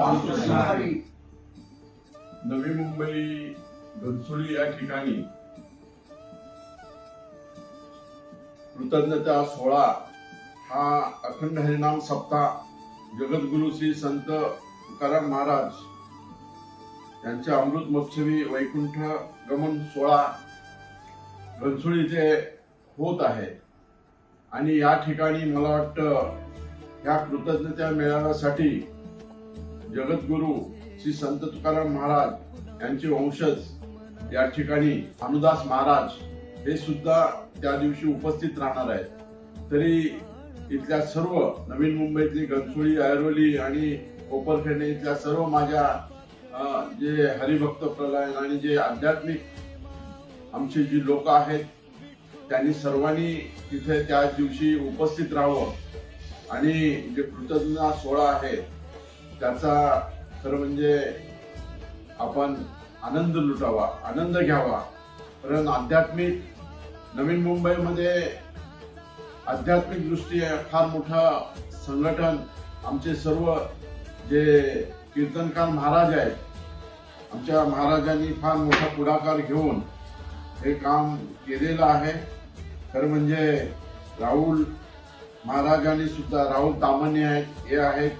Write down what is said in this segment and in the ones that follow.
रामकृष्ण हरी नवी मुंबई घनसोली या ठिकाणी कृतज्ञता सोहळा हा अखंड हरिनाम सप्ताह जगद्गुरु श्री संत तुकाराम महाराज यांच्या अमृत महोत्सवी वैकुंठ गमन सोहळा घनसोळी इथे होत आहे. आणि या ठिकाणी मला वाटतं या कृतज्ञता मेळाव्यासाठी जगद्गुरु श्री संत तुकाराम महाराज यांचे वंशज या ठिकाणी अनुदास महाराज हे सुद्धा त्या दिवशी उपस्थित राहणार आहेत. तरी इथल्या सर्व नवीन मुंबईतली घनसोळी ऐरोली आणि कोपरखेडणे इथल्या सर्व माझ्या जे हरिभक्त प्रलयन आणि जे आध्यात्मिक आमचे जी लोक आहेत त्यांनी सर्वांनी तिथे त्या दिवशी उपस्थित राहावं. आणि जे कृतज्ञता सोहळा आहे त्याचा खरं म्हणजे आपण आनंद लुटावा आनंद घ्यावा. कारण आध्यात्मिक नवीन मुंबईमध्ये आध्यात्मिक दृष्टी फार मोठं संघटन आमचे सर्व जे कीर्तनकार महाराज आहेत आमच्या महाराजांनी फार मोठा पुढाकार घेऊन हे काम केलेलं आहे. खरं म्हणजे राहुल महाराजांनी सुद्धा राहुल तामाने आहेत हे आहेत.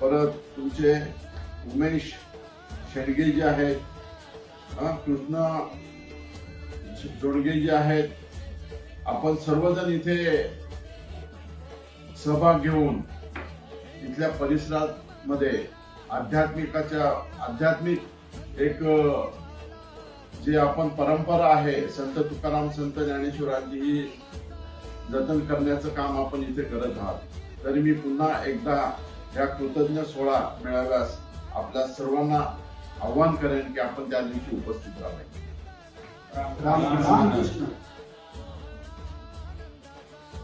परत तुमचे उमेश शेडगे जे आहेत कृष्ण जोडगे जे आहेत आपण सर्वजण इथे सहभाग घेऊन इथल्या परिसरात मध्ये आध्यात्मिकाच्या आध्यात्मिक एक जे आपण परंपरा आहे संत तुकाराम संत ज्ञानेश्वरांची ही जतन करण्याचं काम आपण इथे करत आहात. तरी मी पुन्हा एकदा या कृतज्ञ सोहळा मेळाव्यास आपल्या सर्वांना आव्हान करेन की आपण त्या दिवशी उपस्थित राहावे रामकृष्ण